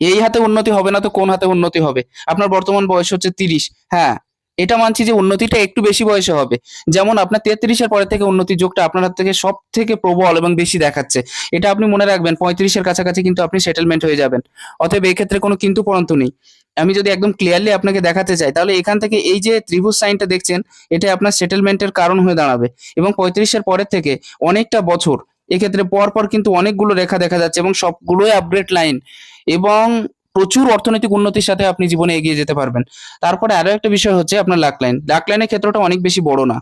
এই হাতে উন্নতি হবে না তো কোন হাতে উন্নতি হবে? আপনার বর্তমান বয়স হচ্ছে তিরিশ। হ্যাঁ এটা মানছি যে উন্নতিটা একটু বেশি বয়সে হবে। যেমন আপনার তেত্রিশের পরে থেকে উন্নতির যোগটা আপনার হাত থেকে সব থেকে প্রবল এবং বেশি দেখাচ্ছে। এটা আপনি মনে রাখবেন পঁয়ত্রিশের কাছাকাছি কিন্তু আপনি সেটেলমেন্ট হয়ে যাবেন। অতএব এই ক্ষেত্রে কোনো কিন্তু পরন্তু নেই। আমি যদি একদম ক্লিয়ারলি আপনাকে দেখাতে চাই, তাহলে এখান থেকে এই যে ত্রিভুজ সাইনটা দেখছেন, এটা আপনার সেটেলমেন্টের কারণ হয়ে দাঁড়াবে। এবং পঁয়ত্রিশের পরের থেকে অনেকটা বছর, এক্ষেত্রে পর পর কিন্তু অনেকগুলো রেখা দেখা যাচ্ছে এবং সবগুলোই আপগ্রেড লাইন এবং প্রচুর অর্থনৈতিক উন্নতির সাথে আপনি জীবনে এগিয়ে যেতে পারবেন। তারপরে আরও একটা বিষয় হচ্ছে আপনার লাক লাইন লাক লাইনের ক্ষেত্রটা অনেক বেশি বড় না।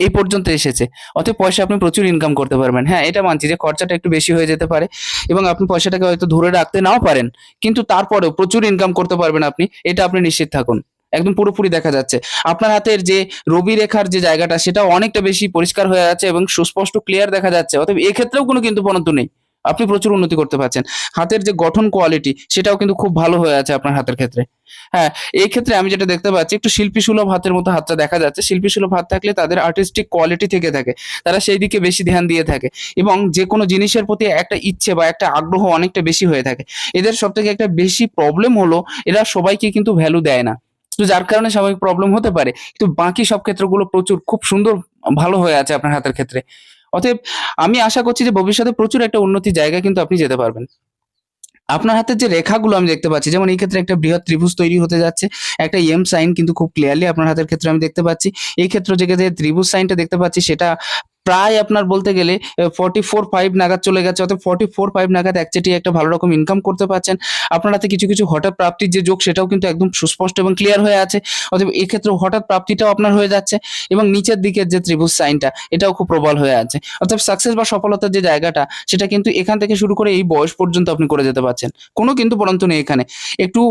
এই পর্যন্ত এসেছে। অতএব পয়সা আপনি প্রচুর ইনকাম করতে পারবেন। হ্যাঁ এটা মানছি যে খরচাটা একটু বেশি হয়ে যেতে পারে এবং আপনি পয়সাটাকে হয়তো ধরে রাখতে নাও পারেন, কিন্তু তারপরেও প্রচুর ইনকাম করতে পারবেন আপনি, এটা আপনি নিশ্চিত থাকুন। একদম পুরোপুরি দেখা যাচ্ছে। আপনার হাতের যে রবি রেখার যে জায়গাটা সেটা অনেকটা বেশি পরিষ্কার হয়ে যাচ্ছে এবং সুস্পষ্ট ক্লিয়ার দেখা যাচ্ছে। অতএব এক্ষেত্রেও কোনো কিন্তু পরন্তু নেই। আপনি প্রচুর উন্নতি করতে পারছেন। হাতের যে গঠন কোয়ালিটি সেটাও কিন্তু খুব ভালো হয়ে আছে আপনার হাতের ক্ষেত্রে। হ্যাঁ এই ক্ষেত্রে আমি যেটা দেখতে পাচ্ছি, একটু শিল্পী সুলভ হাতের মতো হাতটা দেখা যাচ্ছে। শিল্পী সুলভ হাত থাকলে তাদের আর্টিস্টিক কোয়ালিটি থেকে থাকে। তারা সেই দিকে বেশি ধ্যান দিয়ে থাকে এবং যে কোনো জিনিসের প্রতি একটা ইচ্ছে বা একটা আগ্রহ অনেকটা বেশি হয়ে থাকে। এদের সব থেকে একটা বেশি প্রবলেম হলো, এরা সবাইকে কিন্তু ভ্যালু দেয় না। তো যার কারণে স্বাভাবিক প্রবলেম হতে পারে। কিন্তু বাকি সব ক্ষেত্রগুলো প্রচুর, খুব সুন্দর, ভালো হয়ে আছে আপনার হাতের ক্ষেত্রে। অতএব আমি আশা করছি যে ভবিষ্যতে প্রচুর একটা উন্নতি জায়গায় কিন্তু আপনি যেতে পারবেন। আপনার হাতের যে রেখাগুলো আমি দেখতে পাচ্ছি, যেমন এই ক্ষেত্রে একটা বৃহৎ ত্রিভুজ তৈরি হতে যাচ্ছে, একটা এম সাইন কিন্তু খুব ক্লিয়ারলি আপনার হাতের ক্ষেত্রে আমি দেখতে পাচ্ছি। এই ক্ষেত্রে যে যে ত্রিভুজ সাইনটা দেখতে পাচ্ছি, সেটা প্রায় আপনার বলতে গেলে ফর্টি ফোর ফাইভ নাগাদ চলে গেছে, অর্থাৎ ফর্টি ফোর ফাইভ নাগাদ একচেটি একটা ভালো রকম ইনকাম করতে পারছেন। আপনার হাতে কিছু কিছু হঠাৎ প্রাপ্তির যে যোগ, সেটাও কিন্তু একদম সুস্পষ্ট এবং ক্লিয়ার হয়ে আছে। অতএব এক্ষেত্রে হঠাৎ প্রাপ্তিটাও আপনার হয়ে যাচ্ছে এবং নিচের দিকের যে ত্রিভুজ সাইনটা, এটাও খুব প্রবল হয়ে আছে। অর্থাৎ সাকসেস বা সফলতার যে জায়গাটা, সেটা কিন্তু এখান থেকে শুরু করে এই বয়স পর্যন্ত আপনি করে যেতে পারছেন। কোনো কিন্তু পরন্তু নেই এখানে। একটু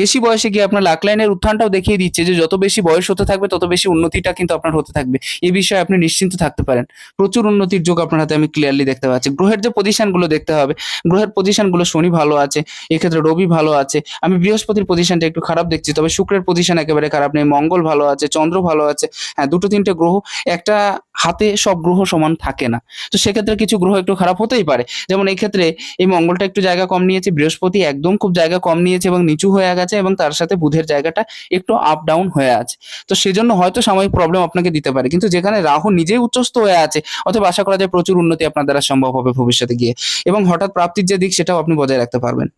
বেশি বয়সে গিয়ে আপনার লাক লাইনের উত্থানটাও দেখিয়ে দিচ্ছে যে যত বেশি বয়স হতে থাকবে, তত বেশি উন্নতিটা কিন্তু আপনার হতে থাকবে। এ বিষয়ে আপনি নিশ্চিন্ত থাকতে পারেন। প্রচুর উন্নতির যোগ আপনার হাতে আমি ক্লিয়ারলি দেখতে পাচ্ছি। গ্রহের যে পজিশনগুলো দেখতে হবে, গ্রহের পজিশনগুলো শনি ভালো আছে, এক্ষেত্রে রবি ভালো আছে। আমি বৃহস্পতির পজিশনটা একটু খারাপ দেখছি, তবে শুক্রের পজিশন একেবারে খারাপ নেই, মঙ্গল ভালো আছে, চন্দ্র ভালো আছে হ্যাঁ দুটো তিনটে গ্রহ, একটা হাতে সব গ্রহ সমান থাকে না। তো সেক্ষেত্রে কিছু গ্রহ একটু খারাপ হতেই পারে। যেমন এই ক্ষেত্রে এই মঙ্গলটা একটু জায়গা কম নিয়েছে, বৃহস্পতি একদম খুব জায়গা কম নিয়েছে এবং নিচু হয়ে গেছে এবং তার সাথে বুধের জায়গাটা একটু আপ ডাউন হয়ে আছে। তো সেজন্য হয়তো সাময়িক প্রবলেম আপনাকে দিতে পারে। কিন্তু যেখানে রাহু নিজেই উচ্চস্থ হয়ে আছে, অথবা আশা করা যায় প্রচুর উন্নতি আপনার দ্বারা সম্ভব হবে ভবিষ্যতে গিয়ে। এবং হঠাৎ প্রাপ্তির যে দিক, সেটাও আপনি বজায় রাখতে পারবেন।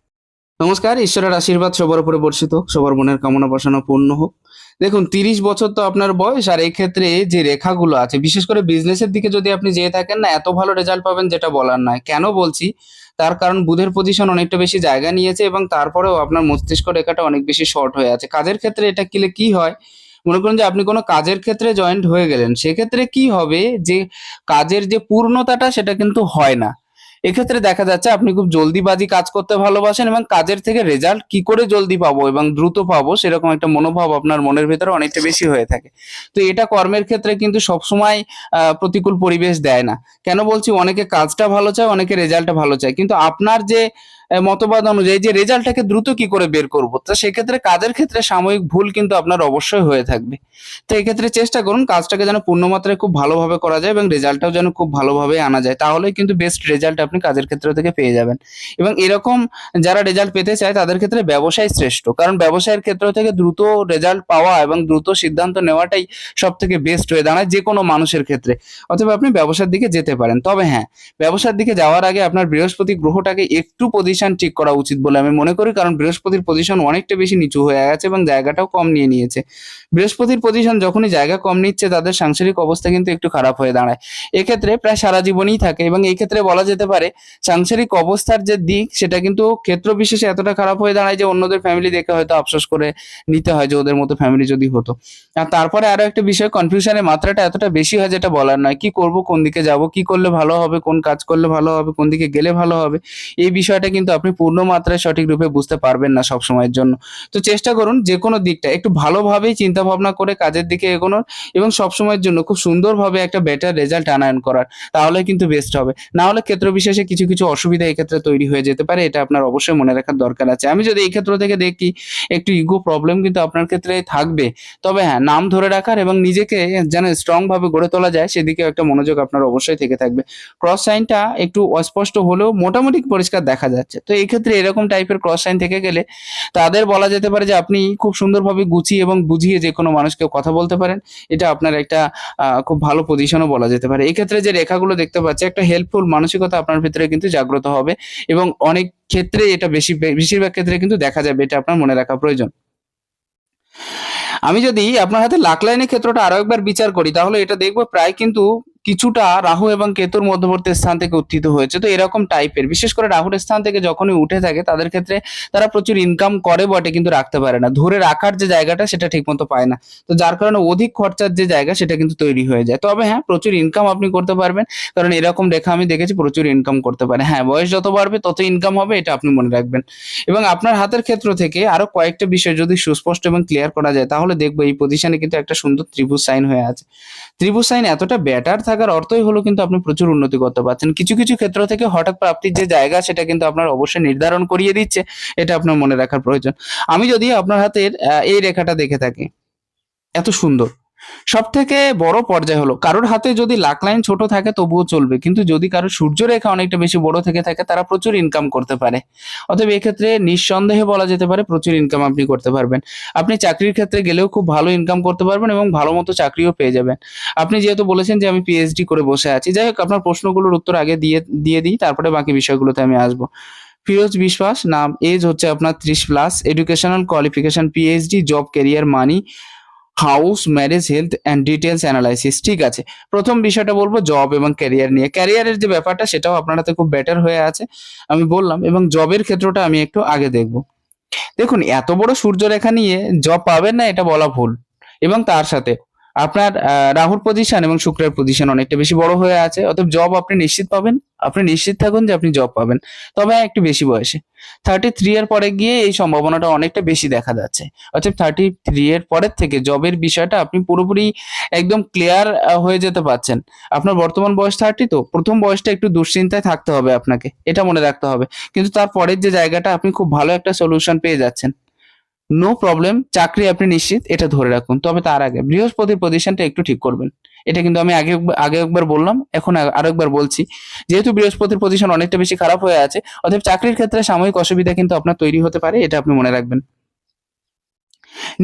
নমস্কার, ঈশ্বরের আশীর্বাদ সবার উপরে বর্ষিত সবার মনের কামনা বাসনা পূর্ণ হোক। দেখুন, তিরিশ বছর তো আপনার বয়স, আর এই ক্ষেত্রে যে রেখাগুলো আছে, বিশেষ করে বিজনেসের দিকে যদি আপনি যেয়ে থাকেন না, এত ভালো রেজাল্ট পাবেন যেটা বলার নয়। কেন বলছি? তার কারণ বুধের পজিশন অনেকটা বেশি জায়গা নিয়েছে এবং তারপরেও আপনার মস্তিষ্ক রেখাটা অনেক বেশি শর্ট হয়ে আছে। কাজের ক্ষেত্রে এটা কিলে কি হয়? মনে করুন যে আপনি কোনো কাজের ক্ষেত্রে জয়েন্ট হয়ে গেলেন, সেক্ষেত্রে কি হবে? যে কাজের যে পূর্ণতাটা, সেটা কিন্তু হয় না। এক্ষেত্রে দেখা যাচ্ছে আপনি খুব জলদিবাজি কাজ করতে ভালোবাসেন এবং কাজের থেকে রেজাল্ট কি করে জলদি পাবো এবং দ্রুত পাবো সেরকম একটা মনোভাব আপনার মনের ভেতরে অনেকটা বেশি হয়ে থাকে। তো এটা কর্মের ক্ষেত্রে কিন্তু সবসময় প্রতিকূল পরিবেশ দেয় না। কেন বলছি? অনেকে কাজটা ভালো চায়, অনেকে রেজাল্টটা ভালো চায়। কিন্তু আপনার যে মতবাদ অনুযায়ী যে রেজাল্টটাকে দ্রুত কি করে বের করব? তো সেক্ষেত্রে কাজের ক্ষেত্রে সাময়িক ভুল কিন্তু আপনার অবশ্যই হয়ে থাকবে। তো এক্ষেত্রে চেষ্টা করুন কাজটাকে যেন পূর্ণমাত্রায় খুব ভালোভাবে করা যায় এবং রেজাল্টটাও যেন খুব ভালোভাবে আনা যায়। তাহলেই কিন্তু বেস্ট রেজাল্ট আপনি কাজের ক্ষেত্র থেকে পেয়ে যাবেন। এবং এরকম যারা রেজাল্ট পেতে চায় তাদের ক্ষেত্রে ব্যবসায় শ্রেষ্ঠ। কারণ ব্যবসায়ের ক্ষেত্র থেকে দ্রুত রেজাল্ট পাওয়া এবং দ্রুত সিদ্ধান্ত নেওয়াটাই সব থেকে বেস্ট হয়ে দাঁড়ায় যে কোনো মানুষের ক্ষেত্রে। অথবা আপনি ব্যবসার দিকে যেতে পারেন। তবে হ্যাঁ ব্যবসার দিকে যাওয়ার আগে আপনার বৃহস্পতি গ্রহটাকে একটু পজিশন ঠিক করা উচিত বলে আমি মনে করি, কারণ বৃহস্পতির পজিশন অনেকটা বেশি নিচু হয়ে গেছে এবং জায়গাটাও কম নিয়ে নিয়েছে। বৃহস্পতির পজিশন যখনই জায়গা কম নিচ্ছে, তাদের সাংসারিক অবস্থা কিন্তু একটু খারাপ হয়ে দাঁড়ায়। এক্ষেত্রে প্রায় সারা জীবনই থাকে এবং এই ক্ষেত্রে বলা যেতে পারে, সাংসারিক অবস্থার যে দিক, সেটা কিন্তু ক্ষেত্র বিশেষে এতটা খারাপ হয়ে দাঁড়ায় যে অন্যদের ফ্যামিলি দেখে হয়তো আফসোস করে নিতে হয় যে ওদের মতো ফ্যামিলি যদি হতো। আর তারপরে আরও একটা বিষয় কনফিউশনের মাত্রাটা এতটা বেশি হয় যেটা বলার নয়, কি করব, কোন দিকে যাব, কি করলে ভালো হবে, কোন কাজ করলে ভালো হবে, কোন দিকে গেলে ভালো হবে, এই বিষয়টা কিন্তু আপনি পূর্ণ মাত্রায় সঠিক রূপে বুঝতে পারবেন না সব সময়ের জন্য। তো চেষ্টা করুন যে কোনো দিকটা একটু ভালোভাবেই চিন্তা ভাবনা করে কাজের দিকে এগোনোর এবং সব সময়ের জন্য খুব সুন্দরভাবে একটা বেটার রেজাল্ট আনায়ন করার, তাহলে কিন্তু বেস্ট হবে। না হলে ক্ষেত্র বিশেষে কিছু কিছু অসুবিধা এই ক্ষেত্রে তৈরি হয়ে যেতে পারে, এটা আপনার অবশ্যই মনে রাখার দরকার আছে। আমি যদি এই ক্ষেত্র থেকে দেখি, একটু ইগো প্রবলেম কিন্তু আপনার ক্ষেত্রে থাকবে। তবে হ্যাঁ নাম ধরে রাখার এবং নিজেকে যেন স্ট্রং ভাবে গড়ে তোলা যায় সেদিকে একটা মনোযোগ আপনার অবশ্যই থেকে থাকবে। ক্রস সাইনটা একটু অস্পষ্ট হলেও মোটামুটি পরিষ্কার দেখা যাচ্ছে। যাচ্ছে তো এই ক্ষেত্রে এরকম টাইপের ক্রস সাইন থেকে গেলে তাদের বলা যেতে পারে যে আপনি খুব সুন্দরভাবে গুছিয়ে এবং বুঝিয়ে যে কোনো মানুষকে কথা বলতে পারেন। এটা আপনার একটা খুব ভালো পজিশনও বলা যেতে পারে। এই ক্ষেত্রে যে রেখাগুলো দেখতে পাচ্ছি, একটা হেল্পফুল মানসিকতা আপনার ভিতরে কিন্তু জাগ্রত হবে এবং অনেক ক্ষেত্রে এটা বেশি, বেশিরভাগ ক্ষেত্রে কিন্তু দেখা যাবে, এটা আপনার মনে রাখা প্রয়োজন। আমি যদি আপনার হাতে লাখ লাইনের ক্ষেত্রটা আরও একবার বিচার করি, তাহলে এটা দেখব প্রায় কিন্তু কিছুটা রাহু এবং কেতুর মধ্যবর্তী স্থান থেকে উত্থিত হয়েছে। তো এরকম টাইপের বিশেষ করে রাহুর স্থান থেকে যখনই উঠে থাকে, তাদের ক্ষেত্রে তারা প্রচুর ইনকাম করে বটে, কিন্তু রাখতে পারে না। ধরে রাখার যে জায়গাটা, সেটা ঠিক মতো পায় না। তো যার কারণে অধিক খরচার যে জায়গা, সেটা কিন্তু তৈরি হয়ে যায়। তবে হ্যাঁ প্রচুর ইনকাম আপনি করতে পারবেন। কারণ এরকম রেখা আমি দেখেছি, প্রচুর ইনকাম করতে পারে। হ্যাঁ বয়স যত বাড়বে, তত ইনকাম হবে, এটা আপনি মনে রাখবেন। এবং আপনার হাতের ক্ষেত্র থেকে আরও কয়েকটা বিষয় যদি সুস্পষ্ট এবং ক্লিয়ার করা যায়, তাহলে দেখব এই পজিশনে কিন্তু একটা সুন্দর ত্রিভুজ সাইন হয়ে আছে। ত্রিভুজ সাইন এতটা ব্যাটার থাকার অর্থই হলো কিন্তু আপনি প্রচুর উন্নতি করতে পারছেন। কিছু কিছু ক্ষেত্র থেকে হঠাৎ প্রাপ্তির যে জায়গা সেটা কিন্তু আপনার অবশ্যই নির্ধারণ করিয়ে দিচ্ছে, এটা আপনার মনে রাখার প্রয়োজন। আমি যদি আপনার হাতের এই রেখাটা দেখে থাকি, এত সুন্দর। সব থেকে বড় পর্যায় হলো, কারোর হাতে যদি লাখ লাইন ছোট থাকে তবুও চলবে, কিন্তু যদি কারোর সূর্য রেখা অনেকটা বেশি বড় থেকে থাকে, তারা প্রচুর ইনকাম করতে পারে। অতএব এক্ষেত্রে নিঃসন্দেহে বলা যেতে পারে প্রচুর ইনকাম আপনি করতে পারবেন। আপনি চাকরির ক্ষেত্রে গেলেও খুব ভালো ইনকাম করতে পারবেন এবং ভালো মতো চাকরিও পেয়ে যাবেন। আপনি যেহেতু বলেছেন যে আমি পিএইচডি করে বসে আছি, যাই হোক, আপনার প্রশ্নগুলোর উত্তর আগে দিয়ে দিয়ে দিই, তারপরে বাকি বিষয়গুলোতে আমি আসব। ফিরোজ বিশ্বাস, নাম এজ হচ্ছে আপনার ত্রিশ plus educational qualification PhD job career money house marriage health and details analysis ঠিক আছে? প্রথম বিষয়টা বলব জব এবং ক্যারিয়ার নিয়ে। ক্যারিয়ারের যে ব্যাপারটা, সেটাও আপনারাতে খুব বেটার হয়ে আছে, আমি বললাম, এবং জবের ক্ষেত্রটা আমি একটু আগে দেখব। দেখুন, এত বড় সূর্যরেখা নিয়ে জব পাবেন না, এটা বলা ভুল। এবং তার সাথে আপনার রাহুর পজিশন এবং শুক্রের পজিশন অনেকটা বেশি বড় হয়ে আছে। অতএব জব আপনি নিশ্চিত পাবেন। আপনি নিশ্চিত থাকুন যে আপনি জব পাবেন। তবে একটু বেশি বয়সে। থার্টি থ্রি এর পরে গিয়ে এই সম্ভাবনাটা অনেকটা বেশি দেখা যাচ্ছে। অর্থাৎ থার্টি থ্রি এর পরের থেকে জবের বিষয়টা আপনি পুরোপুরি একদম ক্লিয়ার হয়ে যেতে পারছেন। আপনার বর্তমান বয়স থার্টি তো, প্রথম বয়সটা একটু দুশ্চিন্তায় থাকতে হবে আপনাকে। এটা মনে রাখতে হবে। কিন্তু তারপরের যে জায়গাটা আপনি খুব ভালো একটা সলিউশন পেয়ে যাচ্ছেন। নো প্রবলেম চাকরি আপনি নিশ্চিত, এটা ধরে রাখুন। তবে তার আগে, বৃহস্পতির পজিশনটা একটু ঠিক করবেন। এটা কিন্তু আমি আগে আগে একবার বললাম, এখন আরও একবার বলছি। যেহেতু বৃহস্পতির পজিশন অনেকটা বেশি খারাপ হয়ে আছে, অতএব চাকরির ক্ষেত্রে সাময়িক অসুবিধা কিন্তু আপনার তৈরি হতে পারে, এটা আপনি মনে রাখবেন।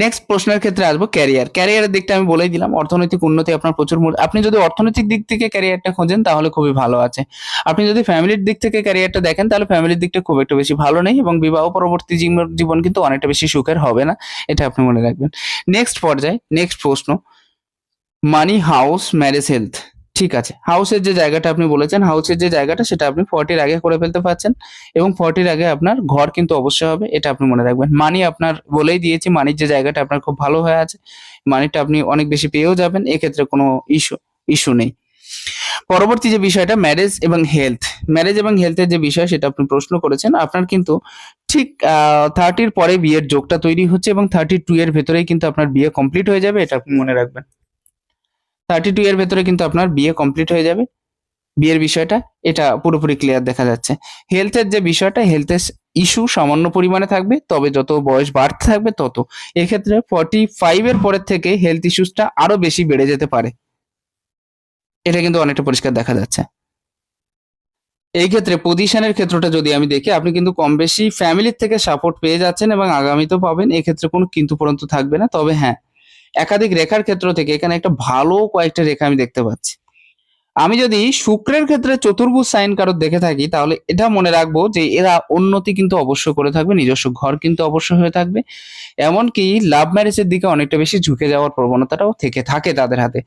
নেক্সট প্রশ্নের ক্ষেত্রে আসব ক্যারিয়ার ক্যারিয়ারের দিকটা আমি বলেই দিলাম, অর্থনৈতিক উন্নতি আপনার প্রচুর আপনি যদি অর্থনৈতিক দিক থেকে ক্যারিয়ারটা খোঁজেন, তাহলে খুবই ভালো আছে। আপনি যদি ফ্যামিলির দিক থেকে ক্যারিয়ারটা দেখেন, তাহলে ফ্যামিলির দিকটা খুব একটা বেশি ভালো নেই এবং বিবাহ পরবর্তী জীবন কিন্তু অনেকটা বেশি সুখের হবে না, এটা আপনি মনে রাখবেন। নেক্সট পর্যায়ে নেক্সট প্রশ্ন। মানি হাউস ম্যারেজ হেলথ ঠিক আছে। হাউসের যে জায়গাটা আপনি বলেছেন হাউসের যে জায়গাটা, সেটা আপনি ফর্টির আগে করে ফেলতে পারছেন এবং ফর্টির আগে আপনার ঘর কিন্তু অবশ্যই হবে, এটা আপনি মনে রাখবেন। মানি আপনার বলেই দিয়েছি মানির যে জায়গাটা আপনার খুব ভালো হয়ে আছে মানিটা আপনি অনেক বেশি পেয়েও যাবেন, এক্ষেত্রে কোনো ইস্যু ইস্যু নেই। পরবর্তী যে বিষয়টা ম্যারেজ এবং হেলথ ম্যারেজ এবং হেলথের যে বিষয়, সেটা আপনি প্রশ্ন করেছেন, আপনার কিন্তু ঠিক থার্টির পরে বিয়ের যোগটা তৈরি হচ্ছে এবং থার্টি টু এর ভেতরেই কিন্তু আপনার বিয়ে কমপ্লিট হয়ে যাবে, এটা আপনি মনে রাখবেন। থার্টি টু এর ভেতরে কিন্তু আপনার বিয়ে কমপ্লিট হয়ে যাবে। বিয়ের বিষয়টা, এটা পুরোপুরি ক্লিয়ার দেখা যাচ্ছে। হেলথের যে বিষয়টা হেলথের ইস্যু সামান্য পরিমাণে থাকবে, তবে যত বয়স বাড়তে থাকবে তত। এক্ষেত্রে ফর্টি ফাইভ এর পরের থেকে হেলথ ইস্যুসটা আরও বেশি বেড়ে যেতে পারে। এটা কিন্তু অনেকটা পরিষ্কার দেখা যাচ্ছে। এই ক্ষেত্রে পজিশনের ক্ষেত্রটা যদি আমি দেখি, আপনি কিন্তু কম বেশি ফ্যামিলির থেকে সাপোর্ট পেয়ে যাচ্ছেন এবং আগামীতেও পাবেন। এক্ষেত্রে কোনো কিন্তু পর্যন্ত থাকবে না। তবে হ্যাঁ একাধিক রেখার ক্ষেত্র থেকে এখানে একটা ভালো কয়েকটা রেখা আমি দেখতে পাচ্ছি। আমি যদি শুক্রের ক্ষেত্রে চতুর্ভুজ সাইন কারোর দেখে থাকি, তাহলে এটা মনে রাখব যে এরা উন্নতি কিন্তু অবশ্য করে থাকবে, নিজস্ব ঘর কিন্তু অবশ্যই হয়ে থাকবে। এমনকি লাভ ম্যারেজের দিকে অনেকটা বেশি ঝুঁকে যাওয়ার প্রবণতাটাও থেকে থাকে তাদের হাতে।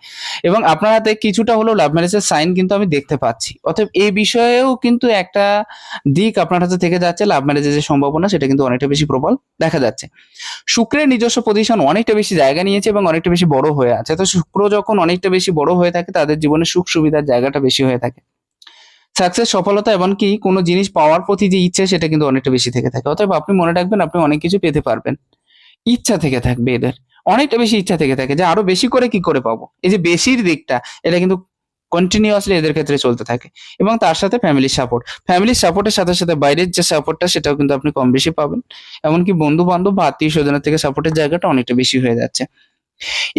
এবং আপনার হাতে কিছুটা হলেও লাভ ম্যারেজের সাইন কিন্তু আমি দেখতে পাচ্ছি। অতএব এই বিষয়েও কিন্তু একটা দিক আপনার হাতে থেকে যাচ্ছে লাভ ম্যারেজের যে সম্ভাবনা, সেটা কিন্তু অনেকটা বেশি প্রবল দেখা যাচ্ছে। শুক্রের নিজস্ব পজিশন অনেকটা বেশি জায়গা নিয়েছে এবং অনেকটা বেশি বড় হয়ে আছে। তো শুক্র যখন অনেকটা বেশি বড় হয়ে থাকে, তাদের জীবনে সুখ সুবিধার জায়গাটা বেশি হয়ে থাকে। সাকসেস সফলতা এমনকি কোনো জিনিস পাওয়ার প্রতি যে ইচ্ছা, সেটা কিন্তু অনেকটা বেশি থেকে থাকে। অতএব আপনি মনে রাখবেন, আপনি অনেক কিছু পেতে পারবেন। ইচ্ছা থেকে থাকবে এদের। অনেকটা বেশি ইচ্ছা থেকে থাকে যে আরও বেশি করে কি করে পাবো? এই যে বেশির দিকটা, এটা কিন্তু কন্টিনিউয়াসলি এদের ক্ষেত্রে চলতে থাকে। এবং তার সাথে ফ্যামিলির সাপোর্ট ফ্যামিলির সাপোর্টের সাথে সাথে বাইরের যে সাপোর্টটা সেটাও কিন্তু আপনি কম বেশি পাবেন। এমনকি বন্ধু বান্ধব বা আত্মীয় স্বজনের থেকে সাপোর্টের জায়গাটা অনেকটা বেশি হয়ে যাচ্ছে।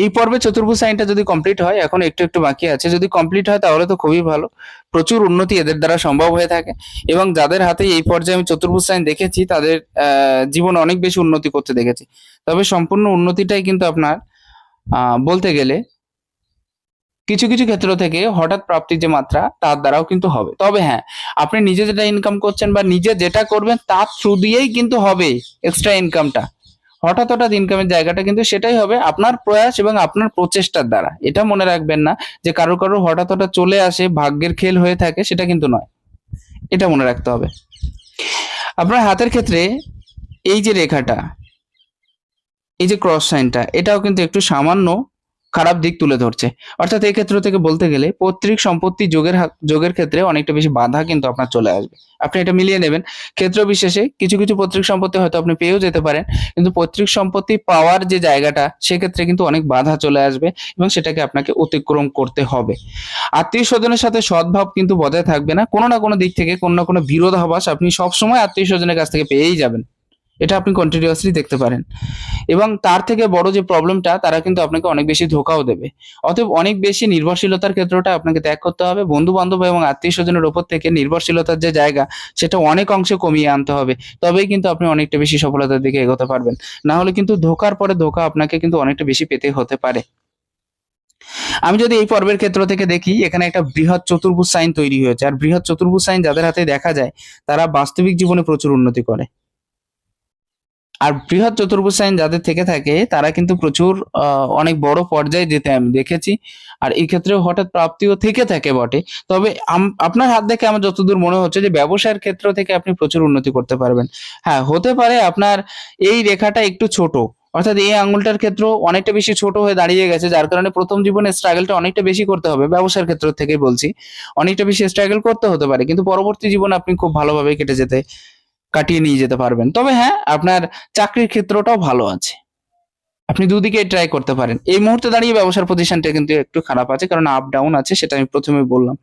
এই পর্বে চতুর্ভুজ সাইনটা যদি কমপ্লিট হয়, এখন একটু একটু বাকি আছে, যদি কমপ্লিট হয় তাহলে তো খুবই ভালো। প্রচুর উন্নতি এদের দ্বারা সম্ভব হয়ে থাকে। এবং যাদের হাতে এই পর্যায়ে আমি চতুর্ভুজ সাইন দেখেছি, তাদের জীবনে অনেক বেশি উন্নতি করতে দেখেছি। তবে সম্পূর্ণ উন্নতিটাই কিন্তু আপনার বলতে গেলে কিছু কিছু ক্ষেত্র থেকে হঠাৎ প্রাপ্তির যে মাত্রা, তার দ্বারাও কিন্তু হবে। তবে হ্যাঁ আপনি নিজে যেটা ইনকাম করছেন বা নিজে যেটা করবেন, তার থ্রু দিয়েই কিন্তু হবে এক্সট্রা ইনকামটা হঠাৎ হঠাৎ ইনকামের জায়গাটা কিন্তু সেটাই হবে আপনার প্রয়াস এবং আপনার প্রচেষ্টার দ্বারা। এটা মনে রাখবেন না যে কারও কারও হঠাৎ হঠাৎ চলে আসে, ভাগ্যের খেল হয়ে থাকে, সেটা কিন্তু নয়। এটা মনে রাখতে হবে। আপনার হাতের ক্ষেত্রে এই যে রেখাটা, এই যে ক্রস সাইনটা এটাও কিন্তু একটু সামান্য খারাপ দিক তুলে ধরছে। অর্থাৎ এই ক্ষেত্র থেকে বলতে গেলে পৈতৃক সম্পত্তি যোগের যোগের ক্ষেত্রে অনেকটা বেশি বাধা কিন্তু আপনার চলে আসবে। আপনি এটা মিলিয়ে নেবেন। ক্ষেত্র বিশেষে কিছু কিছু পৈতৃক সম্পত্তি হয়তো আপনি পেয়েও যেতে পারেন, কিন্তু পৈতৃক সম্পত্তি পাওয়ার যে জায়গাটা, সেক্ষেত্রে কিন্তু অনেক বাধা চলে আসবে এবং সেটাকে আপনাকে অতিক্রম করতে হবে। আত্মীয় স্বজনের সাথে সদ্ভাব কিন্তু বজায় থাকবে না। কোনো না কোনো দিক থেকে কোনো না কোনো বিরোধাভাস আপনি সবসময় আত্মীয় স্বজনের কাছ থেকে পেয়েই যাবেন। এটা আপনি কন্টিনিউয়াসলি দেখতে পারেন। এবং তার থেকে বড় যে প্রবলেমটা তারা কিন্তু আপনাকে অনেক বেশি ধোকাও দেবে। অতএব অনেক বেশি নির্ভরশীলতার ক্ষেত্রটা আপনাকে ত্যাগ করতে হবে। বন্ধু বান্ধব এবং আত্মীয় স্বজনের ওপর থেকে নির্ভরশীলতার যে জায়গা, সেটা অনেক অংশে কমিয়ে আনতে হবে। তবেই কিন্তু আপনি অনেকটা বেশি সফলতার দিকে এগোতে পারবেন। না হলে কিন্তু ধোকার পরে ধোকা আপনাকে কিন্তু অনেকটা বেশি পেতে হতে পারে। আমি যদি এই পর্বের ক্ষেত্র থেকে দেখি, এখানে একটা বৃহৎ চতুর্ভুজ সাইন তৈরি হয়েছে। আর বৃহৎ চতুর্ভুজ সাইন যাদের হাতে দেখা যায়, তারা বাস্তবিক জীবনে প্রচুর উন্নতি করে। আর বৃহৎ চতুর্ভুজ সাইন যাদের থেকে থাকে, তারা কিন্তু প্রচুর অনেক বড় পর্যায়ে যেতে আমি দেখেছি। আর এই ক্ষেত্রেও হঠাৎ প্রাপ্তিও থেকে থাকে বটে। তবে আপনার হাত দেখে আমার যতদূর মনে হচ্ছে যে, ব্যবসায়ের ক্ষেত্র থেকে আপনি প্রচুর উন্নতি করতে পারবেন। হ্যাঁ হতে পারে আপনার এই রেখাটা একটু ছোট। অর্থাৎ এই আঙুলটার ক্ষেত্র অনেকটা বেশি ছোট হয়ে দাঁড়িয়ে গেছে, যার কারণে প্রথম জীবনে স্ট্রাগলটা অনেকটা বেশি করতে হবে, ব্যবসার ক্ষেত্র থেকে বলছি। অনেকটা বেশি স্ট্রাগল করতে হতে পারে, কিন্তু পরবর্তী জীবনে আপনি খুব ভালোভাবে কেটে যেতে কাটিয়ে নিয়ে যেতে পারবেন। তবে হ্যাঁ আপনার চাকরির ক্ষেত্রটাও ভালো আছে। আপনি দুদিকে ট্রাই করতে পারেন। এই মুহূর্তে দাঁড়িয়ে ব্যবসার প্রতিষ্ঠানটা কিন্তু একটু খারাপ আছে, কারণ আপ ডাউন আছে, সেটা আমি প্রথমে বললাম।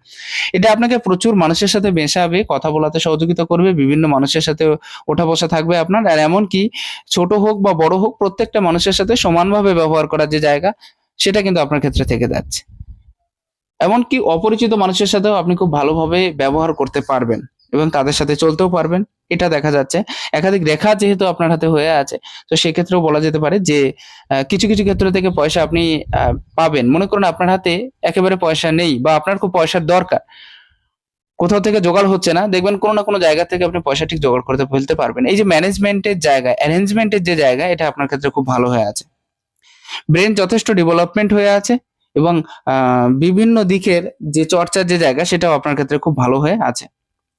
এটা আপনাকে প্রচুর মানুষের সাথে মেশাবে, কথা বলাতে সহযোগিতা করবে, বিভিন্ন মানুষের সাথে ওঠা বসা থাকবে আপনার। আর এমনকি ছোট হোক বা বড় হোক, প্রত্যেকটা মানুষের সাথে সমানভাবে ব্যবহার করার যে জায়গা, সেটা কিন্তু আপনার ক্ষেত্রে থেকে যাচ্ছে। এমনকি অপরিচিত মানুষের সাথেও আপনি খুব ভালোভাবে ব্যবহার করতে পারবেন। এবং তাদের সাথে চলতেও পারবেন। এটা দেখা যাচ্ছে। একাধিক রেখা যেহেতু আপনার হাতে হয়ে আছে, তো সেক্ষেত্রেও বলা যেতে পারে যে কিছু কিছু ক্ষেত্র থেকে পয়সা আপনি পাবেন। মনে করুন আপনার হাতে একেবারে পয়সা নেই বা আপনার খুব পয়সার দরকার। কোথাও থেকে জোগাড় হচ্ছে না, দেখবেন কোনো না কোনো জায়গা থেকে আপনি পয়সা ঠিক জোগাড় করতে ফেলতে পারবেন। এই যে ম্যানেজমেন্টের জায়গা অ্যারেঞ্জমেন্টের যে জায়গা, এটা আপনার ক্ষেত্রে খুব ভালো হয়ে আছে। ব্রেন যথেষ্ট ডেভেলপমেন্ট হয়ে আছে এবং বিভিন্ন দিকের যে চর্চার যে জায়গা, সেটাও আপনার ক্ষেত্রে খুব ভালো হয়ে আছে।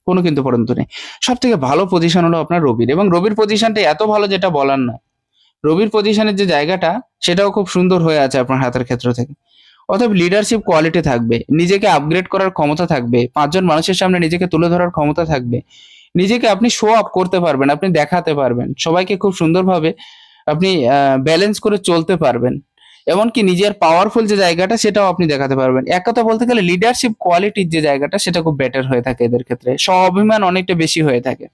কোনো কিন্তু পরন্তু নেই। সব থেকে ভালো পজিশন হলো আপনার রবির। এবং রবির পজিশনটা এত ভালো যেটা বলার নয়। রবির পজিশনের যে জায়গাটা, সেটাও খুব সুন্দর হয়ে আছে আপনার হাতের ক্ষেত্র থেকে। অতএব লিডারশিপ কোয়ালিটি থাকবে। নিজেকে আপগ্রেড করার ক্ষমতা থাকবে। পাঁচজন মানুষের সামনে নিজেকে তুলে ধরার ক্ষমতা থাকবে। নিজেকে আপনি শো আপ করতে পারবেন, আপনি দেখাতে পারবেন। সবাইকে খুব সুন্দরভাবে আপনি ব্যালেন্স করে চলতে পারবেন। এমনকি নিজের পাওয়ারফুল যে জায়গাটা সেটাও আপনি দেখাতে পারবেন। এক কথা বলতে গেলে লিডারশিপ কোয়ালিটির যে জায়গাটা সেটা খুব বেটার হয়ে থাকে এদের ক্ষেত্রে। স্বাভিমান অনেকটা বেশি হয়ে থাকে।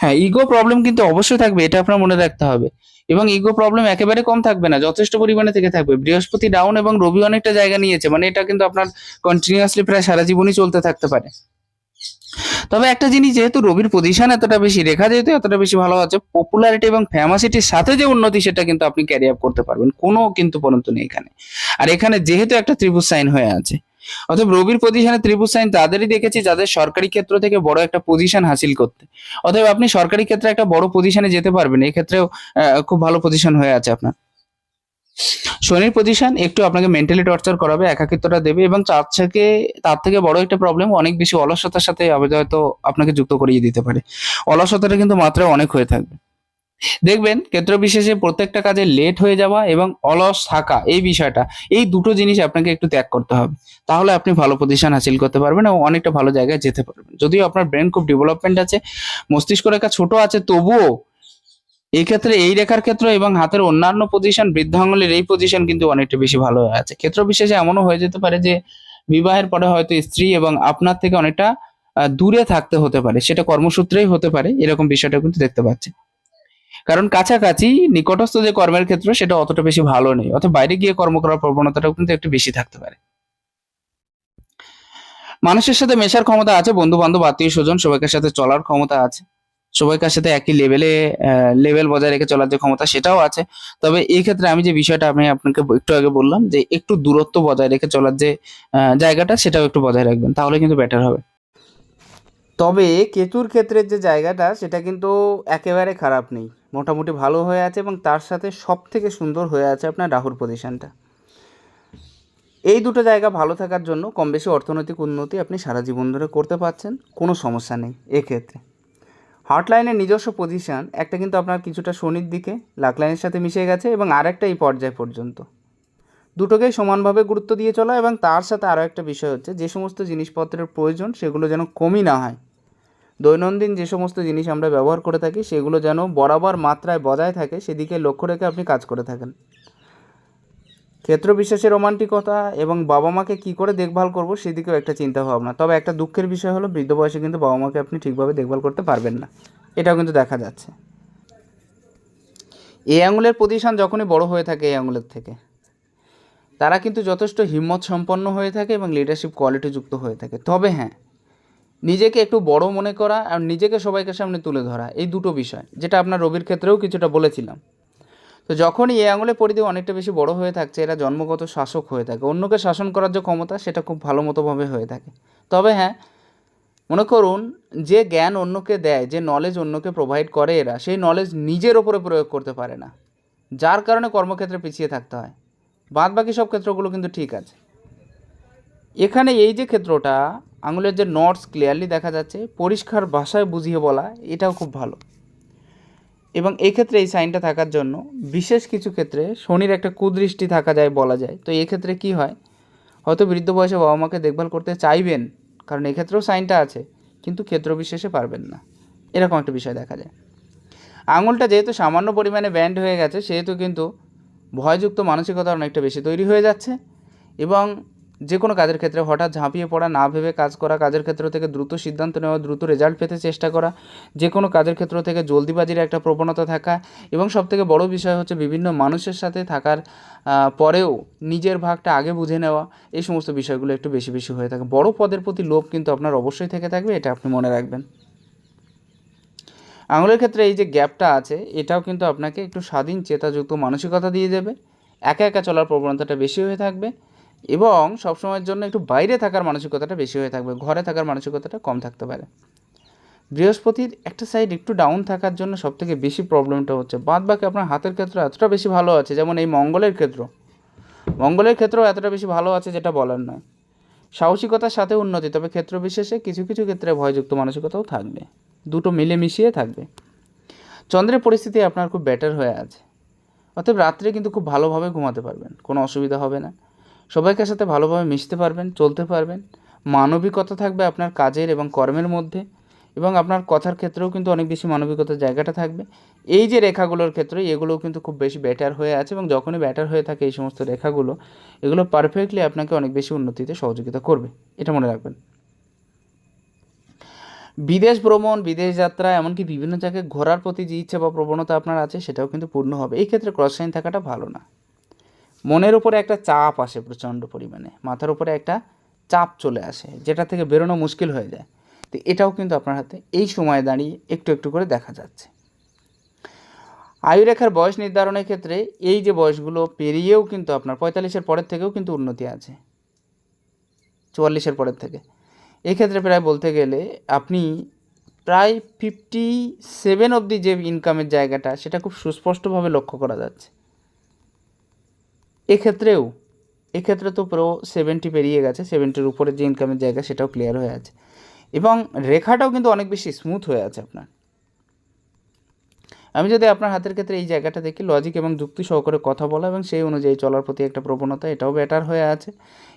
হ্যাঁ ইগো প্রবলেম কিন্তু অবশ্যই থাকবে, এটা আপনার মনে রাখতে হবে। এবং ইগো প্রবলেম একেবারে কম থাকবে না, যথেষ্ট পরিমাণে থেকে থাকবে। বৃহস্পতি ডাউন এবং রবি অনেকটা জায়গা নিয়েছে মানে এটা কিন্তু আপনার কন্টিনিউয়াসলি প্রায় সারা জীবনই চলতে থাকতে পারে। তবে একটা জিনিস যেহেতু রবির পজিশন এতটা বেশি, রেখা যেহেতু এতটা বেশি ভালো আছে পপুলারিটি এবং ফেমাসিটির সাথে যে উন্নতি সেটা কিন্তু আপনি ক্যারি আপ করতে পারবেন। কোনো কিন্তু পরন্তু নেই এখানে। আর এখানে যেহেতু একটা ত্রিভুজ সাইন হয়ে আছে, অতএব রবির পজিশনে ত্রিভুজ সাইন তাদেরই দেখেছি যাদের সরকারি ক্ষেত্র থেকে বড় একটা পজিশন হাসিল করতে। অতএব আপনি সরকারি ক্ষেত্রে একটা বড় পজিশনে যেতে পারবেন এই ক্ষেত্রেও খুব ভালো পজিশন হয়ে আছে আপনার। শনির পজিশন একটু আপনাকে মেন্টালি টর্চার করাবে, একাকিত্বটা দেবে এবং তার থেকে তার থেকে বড় একটা প্রবলেম অনেক বেশি অলসতার সাথে হয়তো আপনাকে যুক্ত করিয়ে দিতে পারে। অলসতাটা কিন্তু মাত্রা অনেক হয়ে থাকবে। দেখবেন ক্ষেত্র বিশেষে প্রত্যেকটা কাজে লেট হয়ে যাওয়া এবং অলস থাকা এই বিষয়টা, এই দুটো জিনিস আপনাকে একটু ত্যাগ করতে হবে। তাহলে আপনি ভালো পজিশন হাসিল করতে পারবেন এবং অনেকটা ভালো জায়গায় যেতে পারবেন। যদিও আপনার ব্রেন খুব ডেভেলপমেন্ট আছে মস্তিষ্ক রেখা ছোট আছে, তবুও এই ক্ষেত্রে এই রেখার ক্ষেত্র এবং হাতের অন্যান্য পজিশন বৃদ্ধাঙ্গুলের এই পজিশন কিন্তু অনেকটা বেশি ভালো হয়ে আছে। ক্ষেত্র বিশেষে এমনও হয়ে যেতে পারে যে, বিবাহের পরে হয়তো স্ত্রী এবং আপনার থেকে অনেকটা দূরে থাকতে হতে পারে। সেটা কর্মসূত্রেই হতে পারে, এরকম বিষয়টা কিন্তু দেখতে পাচ্ছি। কারণ কাছাকাছি নিকটস্থ যে কর্মের ক্ষেত্র, সেটা অতটা বেশি ভালো নেই। অথবা বাইরে গিয়ে কর্ম করার প্রবণতাটাও কিন্তু একটু বেশি থাকতে পারে। মানুষের সাথে মেশার ক্ষমতা আছে বন্ধু বান্ধব আত্মীয় স্বজন সবাইকার সাথে চলার ক্ষমতা আছে। সবাইকার সাথে একই লেভেলে লেভেল বজায় রেখে চলার যে ক্ষমতা সেটাও আছে। তবে এই ক্ষেত্রে আমি যে বিষয়টা আমি আপনাকে একটু আগে বললাম যে একটু দূরত্ব বজায় রেখে চলার যে জায়গাটা সেটাও একটু বজায় রাখবেন, তাহলে কিন্তু বেটার হবে। তবে কেতুর ক্ষেত্রের যে জায়গাটা, সেটা কিন্তু একেবারে খারাপ নেই। মোটামুটি ভালো হয়ে আছে এবং তার সাথে সব থেকে সুন্দর হয়ে আছে আপনার রাহুর পজিশনটা এই দুটো জায়গা ভালো থাকার জন্য কম বেশি অর্থনৈতিক উন্নতি আপনি সারা জীবন ধরে করতে পারছেন, কোনো সমস্যা নেই। এক্ষেত্রে হার্টলাইনের নিজস্ব পজিশন একটা কিন্তু আপনার কিছুটা শনির দিকে লাকলাইনের সাথে মিশে গেছে এবং আরেকটা এই পর্যায় পর্যন্ত। দুটোকেই সমানভাবে গুরুত্ব দিয়ে চলা এবং তার সাথে আরও একটা বিষয় হচ্ছে, যে সমস্ত জিনিসপত্রের প্রয়োজন সেগুলো যেন কমই না হয়। দৈনন্দিন যে সমস্ত জিনিস আমরা ব্যবহার করে থাকি, সেগুলো যেন বরাবর মাত্রায় বজায় থাকে, সেদিকে লক্ষ্য রেখে আপনি কাজ করে থাকেন। ক্ষেত্র রোমান্টিকতা এবং বাবা মাকে কী করে দেখভাল করব সেদিকেও একটা চিন্তা ভাবনা। তবে একটা দুঃখের বিষয় হলো, বৃদ্ধ বয়সে কিন্তু বাবা মাকে আপনি ঠিকভাবে দেখভাল করতে পারবেন না। এটাও কিন্তু দেখা যাচ্ছে। এই আঙুলের প্রতিষ্ঠান যখনই বড় হয়ে থাকে এই আঙুলের থেকে, তারা কিন্তু যথেষ্ট হিম্মত সম্পন্ন হয়ে থাকে এবং লিডারশিপ কোয়ালিটি যুক্ত হয়ে থাকে। তবে হ্যাঁ নিজেকে একটু বড় মনে করা আর নিজেকে সবাইকে সামনে তুলে ধরা, এই দুটো বিষয়, যেটা আপনার রবির ক্ষেত্রেও কিছুটা বলেছিলাম। তো যখনই এই আঙুলের পরিধি অনেকটা বেশি বড় হয়ে থাকছে, এরা জন্মগত শাসক হয়ে থাকে। অন্যকে শাসন করার যে ক্ষমতা, সেটা খুব ভালো মতোভাবে হয়ে থাকে। তবে হ্যাঁ মনে করুন, যে জ্ঞান অন্যকে দেয়, যে নলেজ অন্যকে প্রোভাইড করে এরা, সেই নলেজ নিজের ওপরে প্রয়োগ করতে পারে না। যার কারণে কর্মক্ষেত্রে পিছিয়ে থাকতে হয়। বাদ বাকি সব ক্ষেত্রগুলো কিন্তু ঠিক আছে। এখানে এই যে ক্ষেত্রটা, আঙুলের যে নটস ক্লিয়ারলি দেখা যাচ্ছে, পরিষ্কার ভাষায় বুঝিয়ে বলা, এটাও খুব ভালো। এবং এই ক্ষেত্রে এই সাইনটা থাকার জন্য বিশেষ কিছু ক্ষেত্রে শনির একটা কুদৃষ্টি থাকা যায় বলা যায়। তো এই ক্ষেত্রে কি হয়? হয়তো বৃদ্ধ বয়সে বাবা মাকে দেখভাল করতে চাইবেন, কারণ এক্ষেত্রেও সাইনটা আছে, কিন্তু ক্ষেত্র বিশেষে পারবেন না। এরকম একটা বিষয় দেখা যায়। আঙুলটা যেহেতু সামান্য পরিমাণে ব্যান্ড হয়ে গেছে, সেহেতু কিন্তু ভয়যুক্ত মানসিকতা অনেকটা বেশি তৈরি হয়ে যাচ্ছে এবং যে কোনো কাজের ক্ষেত্রে হঠাৎ ঝাঁপিয়ে পড়া, না ভেবে কাজ করা, কাজের ক্ষেত্র থেকে দ্রুত সিদ্ধান্ত নেওয়া, দ্রুত রেজাল্ট পেতে চেষ্টা করা যে কোনো কাজের ক্ষেত্র থেকে জলদিবাজির একটা প্রবণতা থাকা এবং সবথেকে বড় বিষয় হচ্ছে বিভিন্ন মানুষের সাথে থাকার পরেও নিজের ভাগটা আগে বুঝে নেওয়া, এই সমস্ত বিষয়গুলো একটু বেশি বেশি হয়ে থাকে। বড় পদের প্রতি লোভ কিন্তু আপনার অবশ্যই থেকে থাকবে, এটা আপনি মনে রাখবেন। আঙুলের ক্ষেত্রে এই যে গ্যাপটা আছে, এটাও কিন্তু আপনাকে একটু স্বাধীন, চেতাযুক্ত মানসিকতা দিয়ে দেবে। একা একা চলার প্রবণতাটা বেশি হয়ে থাকবে। এবং সবসময়ের জন্য একটু বাইরে থাকার মানসিকতাটা বেশি হয়ে থাকবে, ঘরে থাকার মানসিকতাটা কম থাকতে পারে। বৃহস্পতির একটা সাইড একটু ডাউন থাকার জন্য সবথেকে বেশি প্রবলেমটা হচ্ছে বাদ বাকি আপনার হাতের ক্ষেত্র এতটা বেশি ভালো আছে, যেমন এই মঙ্গলের ক্ষেত্র। মঙ্গলের ক্ষেত্রেও এতটা বেশি ভালো আছে যেটা বলার নয়। সাহসিকতার সাথে উন্নতি, তবে ক্ষেত্র বিশেষে কিছু কিছু ক্ষেত্রে ভয়যুক্ত মানসিকতাও থাকবে, দুটো মিলে মিশিয়ে থাকবে। চন্দ্রের পরিস্থিতি আপনার খুব বেটার হয়ে আছে, অতএব রাত্রে কিন্তু খুব ভালোভাবে ঘুমাতে পারবেন, কোনো অসুবিধা হবে না। সবাইকার সাথে ভালোভাবে মিশতে পারবেন, চলতে পারবেন। মানবিকতা থাকবে আপনার কাজের এবং কর্মের মধ্যে এবং আপনার কথার ক্ষেত্রেও কিন্তু অনেক বেশি মানবিকতার জায়গাটা থাকবে। এই যে রেখাগুলোর ক্ষেত্রে এগুলোও কিন্তু খুব বেশি বেটার হয়ে আছে এবং যখনই ব্যাটার হয়ে থাকে এই সমস্ত রেখাগুলো, এগুলো পারফেক্টলি আপনাকে অনেক বেশি উন্নতিতে সহযোগিতা করবে। এটা মনে রাখবেন। বিদেশ ভ্রমণ, বিদেশ যাত্রা, এমনকি বিভিন্ন জায়গায় ঘোরার প্রতি যে ইচ্ছা বা প্রবণতা আপনার আছে সেটাও কিন্তু পূর্ণ হবে। এই ক্ষেত্রে ক্রস সাইন থাকাটা ভালো না। মনের উপরে একটা চাপ আসে প্রচণ্ড পরিমাণে। মাথার উপরে একটা চাপ চলে আসে, যেটা থেকে বেরোনো মুশকিল হয়ে যায়। তো এটাও কিন্তু আপনার হাতে এই সময়ে দাঁড়িয়ে একটু একটু করে দেখা যাচ্ছে। আয়ুরেখার বয়স নির্ধারণের ক্ষেত্রে এই যে বয়সগুলো পেরিয়েও কিন্তু আপনার পঁয়তাল্লিশের পরের থেকেও কিন্তু উন্নতি আছে। চুয়াল্লিশের পরের থেকে। এক্ষেত্রে প্রায় বলতে গেলে আপনি প্রায় ফিফটি সেভেন অবধি যে ইনকামের জায়গাটা, সেটা খুব সুস্পষ্টভাবে লক্ষ্য করা যাচ্ছে। এক্ষেত্রেও, এক্ষেত্রে তো পুরো সেভেন্টি পেরিয়ে গেছে সেভেন্টির উপরে যে ইনকামের জায়গা সেটাও ক্লিয়ার হয়ে আছে। এবং রেখাটাও কিন্তু অনেক বেশি স্মুথ হয়ে আছে আপনার। আমি যদি আপনার হাতের ক্ষেত্রে এই জায়গাটা দেখি লজিক এবং যুক্তি সহকারে কথা বলা এবং সেই অনুযায়ী চলার প্রতি একটা প্রবণতা, এটাও বেটার হয়ে আছে।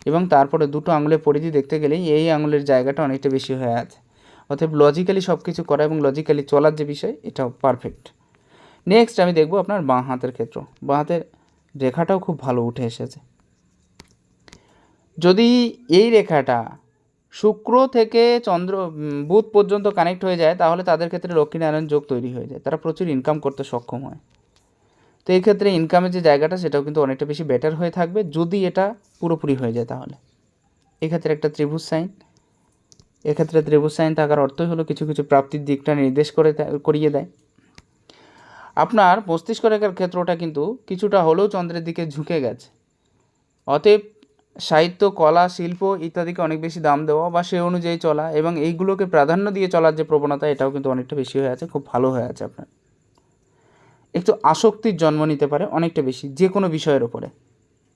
এবং তারপরে দুটো আঙুলের পরিধি দেখতে গেলেই এই আঙুলের জায়গাটা অনেকটা বেশি হয়ে আছে। অতএব লজিক্যালি সব কিছু করা এবং লজিক্যালি চলার যে বিষয়, এটাও পারফেক্ট নেক্সট আমি দেখব আপনার বাঁ হাতের ক্ষেত্র। বাঁ হাতের রেখাটাও খুব ভালো উঠে এসেছে। যদি এই রেখাটা শুক্র থেকে চন্দ্র বুধ পর্যন্ত কানেক্ট হয়ে যায়, তাহলে তাদের ক্ষেত্রে লক্ষ্মীনারায়ণ যোগ তৈরি হয়ে যায়। তারা প্রচুর ইনকাম করতে সক্ষম হয়। তো এই ক্ষেত্রে ইনকামের যে জায়গাটা, সেটাও কিন্তু অনেকটা বেশি বেটার হয়ে থাকবে, যদি এটা পুরোপুরি হয়ে যায় তাহলে। এক্ষেত্রে একটা ত্রিভুজ সাইন এক্ষেত্রে ত্রিভুজ সাইন থাকার অর্থই হলো কিছু কিছু প্রাপ্তির দিকটা নির্দেশ করে করিয়ে দেয়। আপনার মস্তিষ্ক রেখার ক্ষেত্রটা কিন্তু কিছুটা হলেও চন্দ্রের দিকে ঝুঁকে গেছে। অতএব সাহিত্য, কলা, শিল্প ইত্যাদিকে অনেক বেশি দাম দেওয়া বা সে অনুযায়ী চলা এবং এইগুলোকে প্রাধান্য দিয়ে চলার যে প্রবণতা, এটাও কিন্তু অনেকটা বেশি হয়ে আছে, খুব ভালো হয়ে আছে আপনার। একটু আসক্তির জন্ম নিতে পারে অনেকটা বেশি, যে কোনো বিষয়ের ওপরে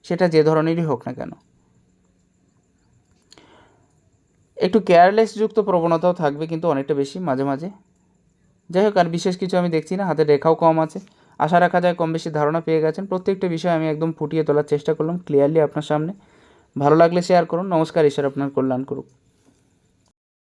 সেটা যে ধরনেরই হোক না কেন। একটু কেয়ারলেস যুক্ত প্রবণতাও থাকবে কিন্তু অনেকটা বেশি মাঝে মাঝে। যাই হোক, আর বিশেষ কিছু আমি দেখছি না, হাতের রেখাও কম আছে। আশা রাখা যায় কম বেশি ধারণা পেয়ে গেছেন। প্রত্যেকটা বিষয় আমি একদম ফুটিয়ে তোলার চেষ্টা করলাম ক্লিয়ারলি আপনার সামনে। ভালো লাগলে শেয়ার করুন। নমস্কার, ঈশ্বর আপনার কল্যাণ করুক।